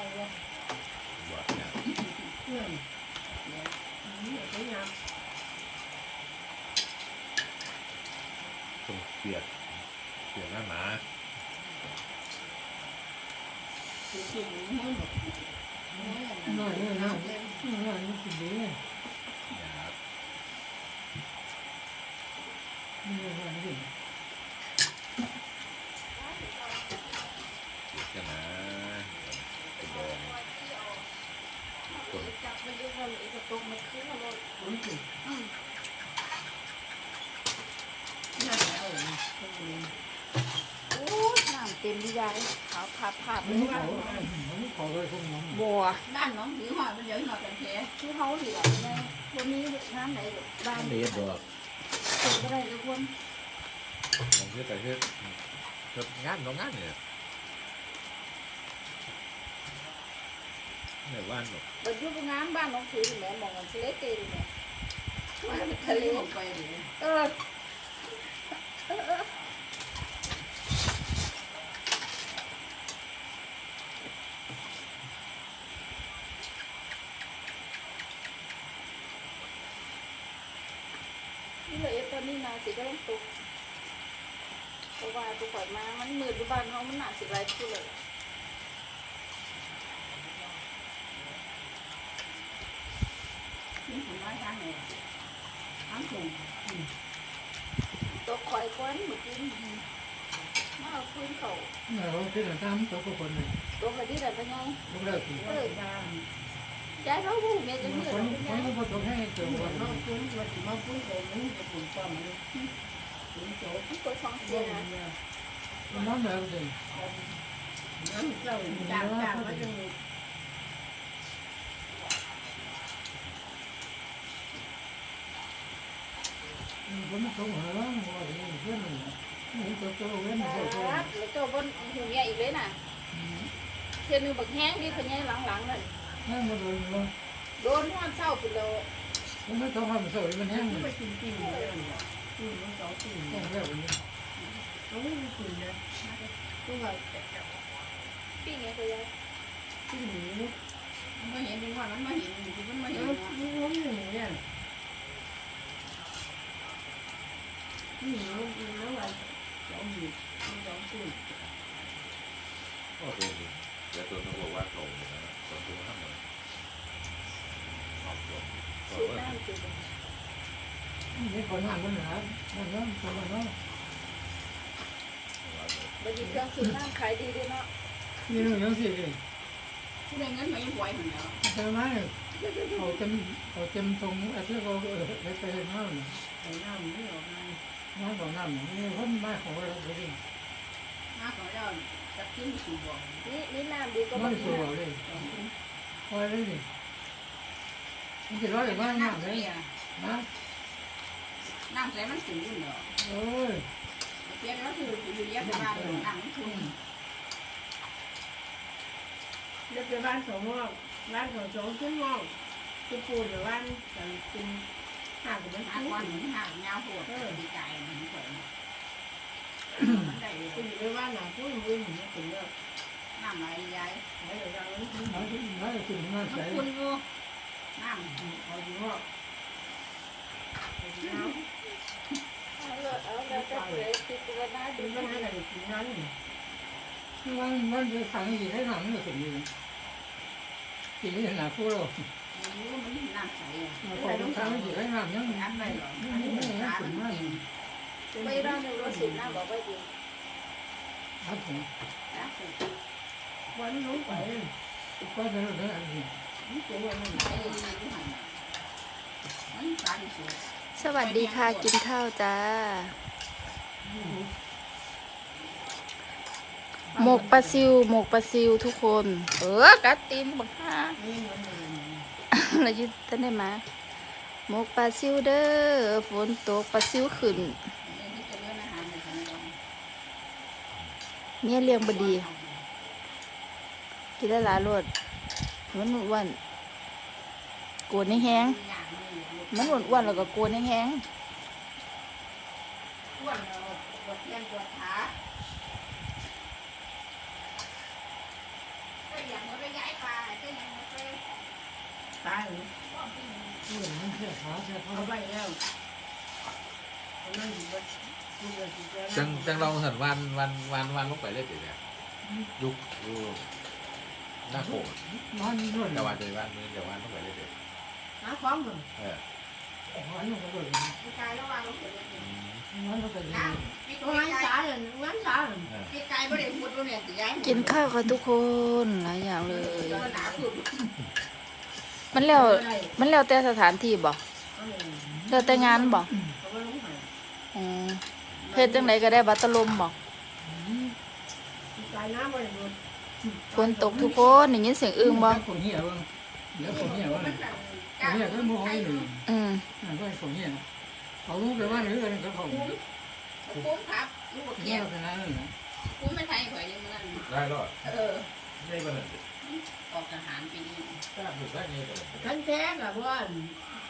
อยเลยบวชเนี่ยเพื่อนเนี่ยนี่สวยงามต้องเปียกเปียกหน้าหนาคือคือมันไม่หมดน้อยเลยนะน้อยนี่กินดีเลยหยาบนี่เลยว่านี่เตกมันขึ้นมาเลยมันคืออืมน่าจะเอาเลยตรงนี้โอ้ยน้ำเต็มดียาเลยขาวผาดผาดมันนี่เขามันนี่เขาเลยพวกน้องบัวด้านน้องถือหอยมันเดี๋ยวหอยเป็นแผลที่เขาเหลือไงวันนี้น้ำไหนบ้านเลียดดอกเต็มก็ได้ทุกคนมองเพื่อไปเพื่อเพื่องานน้องงานเนี่ย เนี่ยว่านหรอกเปิดยุบงานบ้านน้องถือแม่มองมันทะเลเต็มเนี่ยว่ทะเลเลลงไปเลยเออนี่เลยตอนนี้นาสิก็ต้องตุกเพราะว่าตัวข่อยมา มันมืดอยู่บ้านเขามันหนาสิไรทุเลย ขึ้นถึงร้อยทางเลยทั้งถุง ตัวข่อยควันเมื่อกี้มาเอาฟื้นเขาเนี่ยเราที่เราทำตัวคนเลยตัวข่อยที่ไหนเป็นไงลูกเลิกกินเออบ้านย้ายเขาผู้เมียจะคนมืดคนเป็นคไงนก็ต้องให้ตัวหัววันน้องคุ้นวันมาคุ้นเลยมันจะปุ่นป้อมเลยคุ้นโจ๊กมันตัวสองเสีเสียยนะนะน้องแบบเดิมน้ำเจ้าจางจางมันจะมีคนเขาหาล้างว่าเพื่อนนี่ตัวตัวเว้นคตัวตัวรับแล้วเจ้าบนหูเมียอีกเลยน่ะเทียนหนึ่งบักแห้งดีพะเนี่ยหลังๆเลยนั่งมาโดนเลยโดนห้อนเศร้าไปเลยมันไม่ต้องทำสวยมันแห้ง ไป เลย กินกินเลยกินมันสองกิน แห้งแล้วนี่ เขาไม่มีกิน นะตัวเราแต่ปิ้งไงเขาย้ายกินหมูมันไม่เห็นว่ามันไม่เห็นมันไม่เห็นมันไม่เห็นเนี่ยนี่หมูกินแล้วอะไรสองหมูสองกินก็เป็นเดี๋ยวตั วต้องบอกว่าเขาเนี่ยนะตัวตัวห้ามหน่อยออกตัวก็สูบว่าน้ำสูบนี่คนนั่งมันหนามันนั่งคนนั่งบดีเครื่องสูบน้ำขายดีด้วยเนาะนี่นึงยังสิเลยผู้ใดเงินไม่ยังไหวเหมือนเดิมใช่ไหมเขาเต็มเขาเต็มตรงไอ้ที่เขาเออไปไปนั่งไอ้น้ำไม่ออกมาน้ำก่อนน้ำนี่คนมของเราไปดิน้าของเราจะขึ้นสู่บ่อนี่นี่น้ำดีก็ไม่บาง สวยเลยคอยเลยดิมันจะร้อยมากมากเลยนะน้ำใสมันสูงอยู่เนาะเอ้ยเปียกแล้วคืออยู่เย็บไปบ้านน้ำ ห่างห้องบ้านของสองขึ้นห้องคือปูอยู่บ้านกินห่างกันมันชุ่มห่างห่างยาวหัวเออดีใจมันสวยมันได้กูอยู่ในบ้านหนาพูดมึงมันถึงแล้วน้ำไหลยายไหลอยู่ทางนั้นน้อยน้อยถึงน้อยใสมันคุณกูน้ำเอาอยู่ห้องเอาเลยเอาแล้วจะเผยติดตัวหน้าเป็ดูนปัญหาอะไรกินนั้นมันมันจะขังอยู่ให้หนังเลยถึงนี้กินนี่หนาคู่เรารู้มันน้ำใสอะพอต้องขังให้หนังยันไหนหรอนี่นนี้นี่มันนี่ร้านถึงมัมานก ไม่ร้านหนึ่งรถสูบน้ำบอกไว้ดีครับผมวันนู้นไปก็จะเรื่องอันนี้นี่ตัวมันไปนี่หันมันตาดีสุดสวัสดีค่ะกินข้าวจ้า หมกปลาซิว หมกปลาซิวทุกคน เออกัดตีนบักฮา เรายึดต้นได้มาหมกปลาซิวเด้อฝนตกปลาซิวขึ้นเนี่จะเลี้ยงอาหารในขนมเมียเลี้ยงบดี กินได้หลายรสมันอ้วนๆโกนแห้งอย่างนี้ๆมันอ้วนๆแล้วก็โกนแห้งอ้วนเราปวดเทียนปวดขาก็อย่างนี้ไปย้าย ตายเลยเออมันแค่ขาแค่เขาเอาไปแล้วเอานั่งอยู่บนอยู่บนที่เจอจังจังเราเห็นวันวันวันวันลงไปเลยติเนี่ยยุคอยู่หน้าโขงมันนู่นแต่วันเดียววันนึงเดี๋ยววันลงไปเลยเดี๋ยวหาของมึงเออมันนู่นก็เลยกายระวังลูกเสืออืมมันก็เป็นตัวงั้นสาเลยงั้นสาเลยเออพี่กายไม่ได้พูดตัวเนี่ยตีย้ายกินข้าวกันทุกคนหลายอย่างเลย ตัวหนาสุด มันแล้วมันแล้วแต่สถานที่บ่แล้วแต่งานบ่เขาไม่รู้ไหนอ๋อเฮ็ดจังไดก็ได้บัตรลมบ่พี่กายน้ำไม่ได้พูดฝนตกทุกคนได้ยินเสียงอึ้งบ่คนเหี้ยบ้างเดี๋ยวคนเหี้ยบ้างคนเหี้ยก็มองให้หนึ่งอืมนั่นก็คนเหี้ยเขารู้ไปว่าหรืออะไรก็เขาคุ้มครับลูกเหี้เกี่ยยวขนาดนั้นคุ้มไม่ไทยข่อยยังมันได้รอดเออได้บ้างเลย ออกทหารปีนี้ทราบอยู่ได้เนี่ยแต่ละขันแท้กับว่า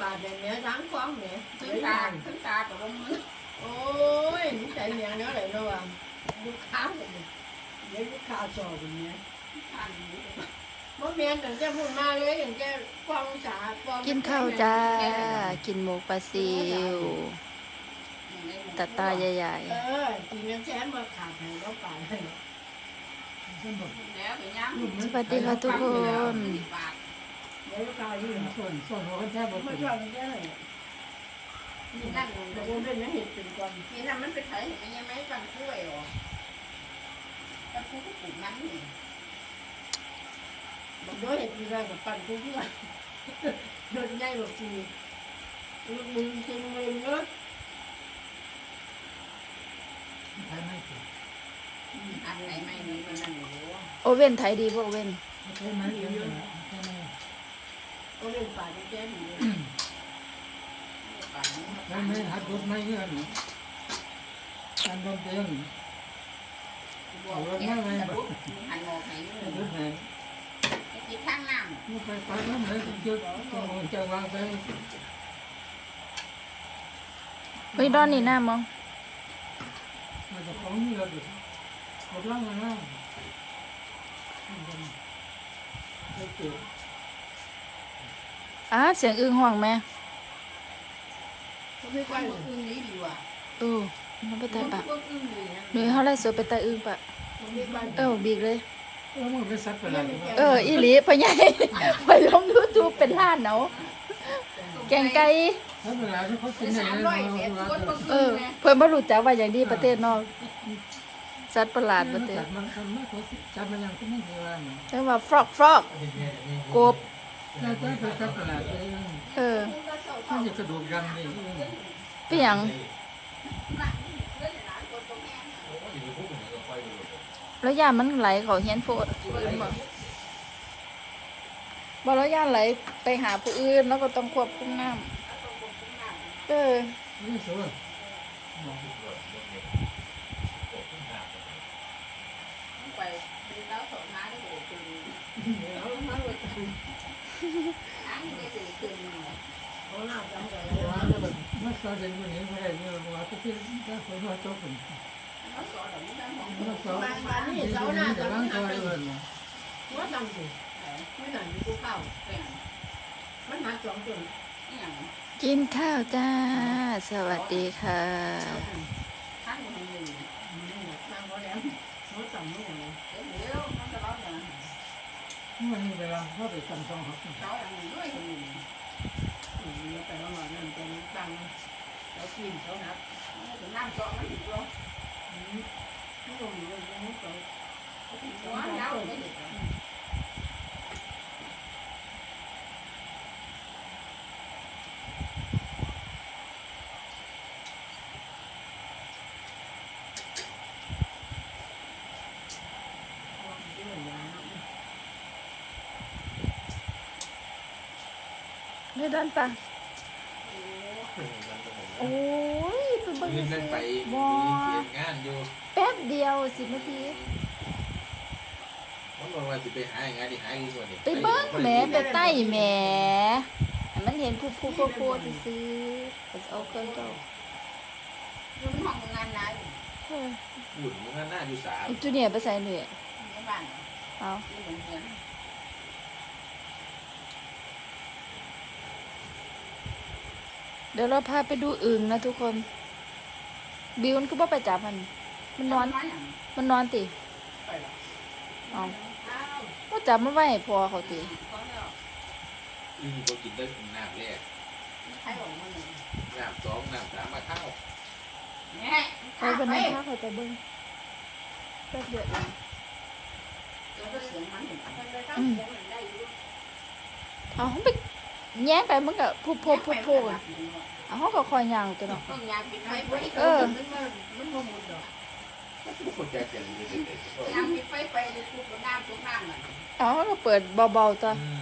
ป่าแดงเนื้อทั้งฟ้องเนี่ยขึ้นตาขึ้นตากับลมมันโอ้ยใจเมียเนื้ออะไรเนาะลูกค้าเลยเดี๋ยวลูกค้าสอบอย่างเงี้ยบ่เมียนแต่จะพูดมาเลยอย่างแกฟ้องสาฟ้องกินข้าวจ้า กินหมูปลาซิวตาตาใหญ่ เออกินเงินแสนมาขาดให้เราป่าให้ฉันบอกแล้วไปย่างๆ สวัสดีค่ะทุกคนเดี๋ยวกค้าอยู่ส่วนส่วนหัวแค่บอกไม่ชอบมันแค่ไหนนี่นั่นแต่ว่าเป็นเห็ดเป็นก่อนนี่นั่นมันเป็นไถมันยังไม่กันกล้วยหรอแต่กูก็ปลูกนั้นนี่บอกด้วยเห็ดมีแรกับปั่นกูเพื่อนโดนใหญ่กว่ากูลูกมึงจริงมึงเนาะใช่ไหมอันไม่มีมันนั่นอยู่ โอเว่นไทยดีบ่โอเว่นใช่ไหมเยอะใช่ไหมก็เล่นป่าที่แจ้งอยู่ป่าใช่ไหมหัดรถไม่เงี้ยนะการโดนเตียงบอกว่าไม่ไม่แบบหันมองไหนรถไหนกินข้างน้ไม่ไปไปแล้วไหนถึงจะจะวางไปเฮ้ยดอนนี่หน้ามองมันจะของนี่เรา ดูกดล่างนะไม่เกี่ยวอ่าเสียงอึ้งห้องแม่ำไม่ใช่อึ้งนี้ดีว่ะเออมันไปตายปะอึ้งดีนะหนูเฮาไล่สดไปตายอึ้งปะไม่ใช่เออบีกเลยเออมันเป็นสัตว์ประหลาดเอออีหลีพ่อใหญ่ไปลง YouTube เป็นล้านเนาะแกงไก่สัตว์ประหลาดที่เขากินได้สามเลร้อยยเมตรว่าคนบางเอคือนนะเพิ่นบ่รู้จักว่าอย่างดีประเทศนอก สัตว์ประหลาดประเทศจับมันทำไม่เขาจับมันยังก็ไม่มีว่าเนี่ยเรียกว่าฟรอกฟรอกกบน่าจะเป็นสัตว์ประหลาดเลยเออมันจะกระดูกดำนี่เป็นหยังแล้วยามมันไหลเขาเฮียนโพดผู้อื่นบ่บ่แล้วยามไหลไปหาผู้อื่นแล้วก็ต้องควบคุมน้ำเออ นี่สวย ไปแล้วสองน้าได้เลยคืนแล้วมาเลยคืนน้าได้เลยคืนเขาหน้าจำเลย ว่าแบบมันส อนเด็กคนนี้ไม่ได้เนี่ยว่าที่ถ้าคนว่าจบคนเขาสอนแบบนี้ได้หมดมันสอนมาบ้านนี่เสาเจ้าหน้าน้าจะจำล้างหน้าตัวไปเลยว่าจำสิไม่หนังมีกูเข้ามันหาสองตัวนี่อย่างกินข้าวจ้า สวัสดีค่ะข้างมันหนึ่งนั่งพอแล้วเขาจำไม่อย่างนี้เดี๋ยวมันจะร้องอย่างมันมีเวลาเขาไปทำสองหัก เขาอย่างนี้ด้วยคนหนึ่งแต่ละห น่อยนั่นเป็นตังเขากินเขานับถึงนั่งเจาะมันอยู่ด้วยนี่ก็มีเรื่องนี้เขาหัวยาวไม่เด็กไม่ด้านปะโอ้ยไปเบิ่งมีเงินไปบ่มีเขียนงานอยู่แป๊บเดียวสิบนาทีมันบอกว่าสิไปหางานที่หาอีกว่านี่ไปเบิ้งแหมไปใต้แหมให้มันเห็นผู้ผู้ผู้ผู้ซื้อๆไปเอาเครื่องเจ้ามันห้องงานไหนเออหุ่นมันหน้าอยู่สามอีจูเนียร์ไปใส่หน่อยในบ้านเอา ที่โรงเรียน ม เดี๋ยวเราพาไปดูอึ่งนะทุกคน บิวมันก็บ่ไปจับมัน มันนอน มันนอนติเอาว่าจับมันไว้ให้พอเขาติอืมก็กินได้น้ำแรกน้ำสองน้ำสามมาเท่าไปบนนั้นพาเขาจะเบิ้งแป๊บเดียวเองเอาเขาไป แย้งไปมันก็พุบพุบพุบพุบกันเอาเขาก็คอยย่างตัวเนาะเออมันบ่หมดดอกทุกคนใจเย็นเลยเด็กๆก็เอาเขาก็เปิดเบาๆตัวอืม